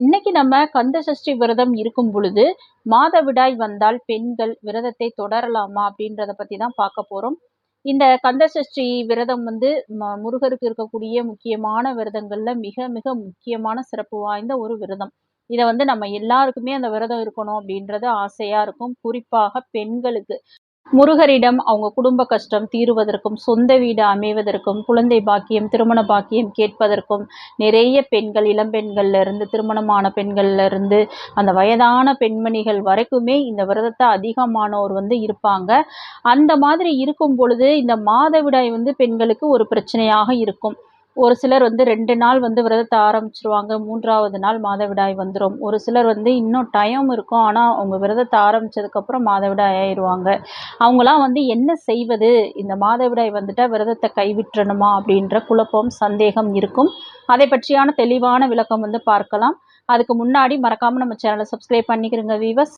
இன்னைக்கு நம்ம கந்த சஷ்டி விரதம் இருக்கும் பொழுது மாதவிடாய் வந்தால் பெண்கள் விரதத்தை தொடரலாமா அப்படின்றத பத்தி தான் பார்க்க போறோம். இந்த கந்த சஷ்டி விரதம் வந்து முருகருக்கு இருக்கக்கூடிய முக்கியமான விரதங்கள்ல மிக மிக முக்கியமான சிறப்பு வாய்ந்த ஒரு விரதம். இதை வந்து நம்ம எல்லாருக்குமே அந்த விரதம் இருக்கணும் அப்படின்றது ஆசையா இருக்கும். குறிப்பாக பெண்களுக்கு. முருகரிடம் அவங்க குடும்ப கஷ்டம் தீருவதற்கும் சொந்த வீடு அமைவதற்கும் குழந்தை பாக்கியம் திருமண பாக்கியம் கேட்பதற்கும் நிறைய பெண்கள் இளம்பெண்கள்ல இருந்து திருமணமான பெண்கள்ல இருந்து அந்த வயதான பெண்மணிகள் வரைக்குமே இந்த விரதத்தை அதிகமானோர் வந்து இருப்பாங்க. அந்த மாதிரி இருக்கும் பொழுது இந்த மாதவிடாய் வந்து பெண்களுக்கு ஒரு பிரச்சனையாக இருக்கும். ஒரு சிலர் வந்து ரெண்டு நாள் வந்து விரதத்தை ஆரம்பிச்சிருவாங்க மூன்றாவது நாள் மாதவிடாய் வந்துடும் ஒரு சிலர் வந்து இன்னும் டைம் இருக்கும் ஆனால் அவங்க விரதத்தை ஆரம்பிச்சதுக்கப்புறம் மாதவிடாய் ஆயிடுவாங்க. அவங்களாம் வந்து என்ன செய்வது? இந்த மாதவிடாய் வந்துட்டால் விரதத்தை கைவிட்டுறணுமா? அப்படின்ற குழப்பம் சந்தேகம் இருக்கும். அதை பற்றியான தெளிவான விளக்கம் வந்து பார்க்கலாம். அதுக்கு முன்னாடி மறக்காமல் நம்ம சேனலை சப்ஸ்கிரைப் பண்ணிக்கிறோங்க வீவர்ஸ்